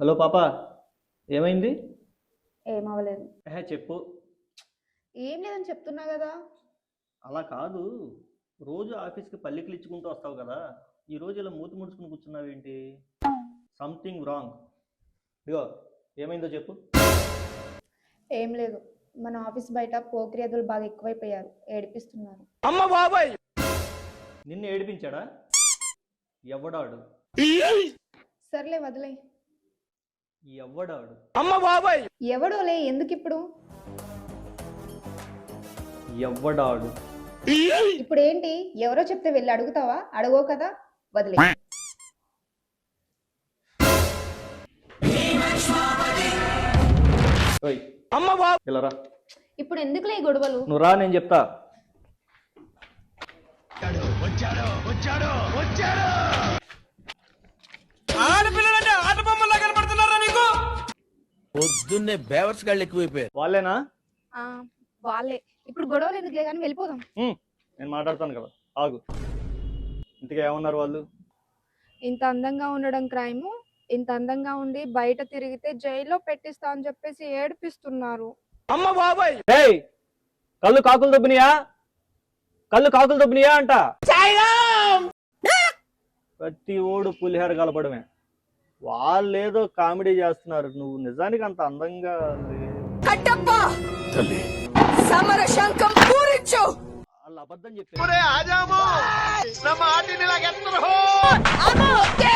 Hello పాప ఏమైంది? ఏం అవ్వలేదు ఏహే చెప్పు. ఏం లేదని చెప్తున్నా కదా. అలా కాదు. రోజు ఆఫీస్కి పల్లికలు ఇచ్చుకుంటూ వస్తావు కదా. ఈ రోజు ఇలా మూతి ముడుచుకుని కూర్చున్నావేంటి? సంథింగ్ రాంగ్ ఇగో ఏమైందో చెప్పు. ఏం లేదు. మన ఆఫీస్ బయట పోకిరియదులు బాగా ఎక్కువైపోయారు. ఏడిపిస్తున్నారు. నిన్ను ఏడిపించాడా? ఎవడాడు? సర్లే వదిలే ఎవడాడు? ఎవడోలే ఎందుకు ఇప్పుడు ఎవడాడు? ఇప్పుడు ఏంటి ఎవరో చెప్తే వెళ్ళి అడుగుతావా? అడగో కదా? వదిలే. ఇలా రా. ఇప్పుడు ఎందుకులే ఈ గొడవలు? నువ్వు రా నేను చెప్తా. పొద్దున్నే బేవర్స్ గాళ్ళు ఎక్కువైపోయారు. వాళ్ళేనా? ఆ, వాళ్ళే. ఇప్పుడు గొడవలు ఎందుకులే కానీ వెళ్ళిపోదాం. నేను మాట్లాడతాను కదా. ఆగు. ఇంతగా ఏమన్నారు వాళ్ళు? ఇంత అందంగా ఉండడం క్రైమ్ ఇంత అందంగా ఉండి బయట తిరిగితే జైల్లో పెట్టిస్తా అని చెప్పేసి ఏడిపిస్తున్నారు. ఏయ్ కళ్ళు కాకులు దొబ్బినాయా? కళ్ళు కాకులు దొబ్బినాయా అంట? ప్రతి ఓడు పులిహోర కలపడమే. వాళ్ళు ఏదో కామెడీ చేస్తున్నారు. నువ్వు నిజానికి అంత అందంగా కట్టప్ప! సమర శంఖం పూరించు! వాళ్ళు అబద్ధం చెప్పారు ఓకే.